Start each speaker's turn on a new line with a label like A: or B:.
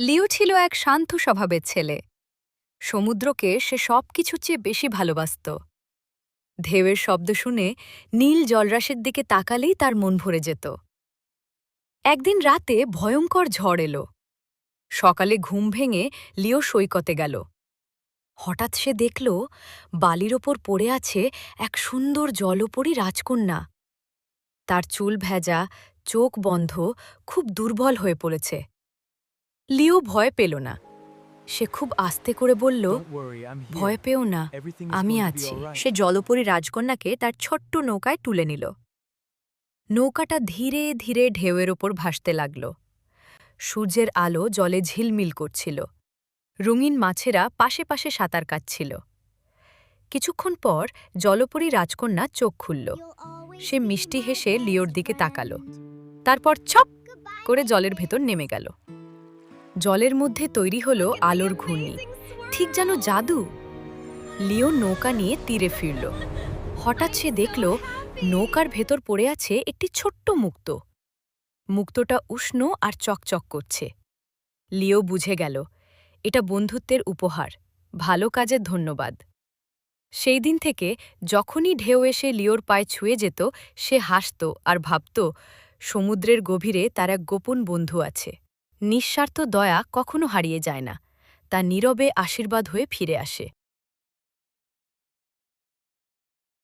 A: লিও ছিল এক শান্ত স্বভাবের ছেলে। সমুদ্রকে সে সব কিছুর চেয়ে বেশি ভালোবাসত। ঢেউয়ের শব্দ শুনে নীল জলরাশের দিকে তাকালেই তার মন ভরে যেত। একদিন রাতে ভয়ঙ্কর ঝড় এলো। সকালে ঘুম ভেঙে লিও সৈকতে গেল। হঠাৎ সে দেখল, বালির ওপর পড়ে আছে এক সুন্দর জলপরী রাজকন্যা। তার চুল ভেজা, চোখ বন্ধ, খুব দুর্বল হয়ে পড়েছে। লিও ভয় পেল না। সে খুব আস্তে করে বলল ভয় পেও না আমি আছি। সে জলপরী রাজকন্যাকে তার ছোট্ট নৌকায় তুলে নিল। নৌকাটা ধীরে ধীরে ঢেউয়ের ওপর ভাসতে লাগল। সূর্যের আলো জলে ঝিলমিল করছিল। রঙিন মাছেরা পাশে পাশে সাঁতার কাটছিল। কিছুক্ষণ পর জলপরী রাজকন্যা চোখ খুলল। সে মিষ্টি হেসে লিওর দিকে তাকালো। তারপর ছপ করে জলের ভেতর নেমে গেল। জলের মধ্যে তৈরি হলো আলোর ঘূর্ণি। ঠিক যেন জাদু। লিও নৌকা নিয়ে তীরে ফিরল। হঠাৎ সে দেখল নৌকার ভেতর পড়ে আছে একটি ছোট্ট মুক্ত। মুক্তটা উষ্ণ আর চকচক করছে। লিও বুঝে গেল, এটা বন্ধুত্বের উপহার। ভালো কাজের ধন্যবাদ। সেই দিন থেকে যখনই ঢেউ এসে লিওর পায়ে ছুঁয়ে যেত, সে হাসত আর ভাবত, সমুদ্রের গভীরে তার এক গোপন বন্ধু আছে। নিঃস্বার্থ দয়া কখনো হারিয়ে যায় না তা নীরবে আশীর্বাদ হয়ে ফিরে আসে।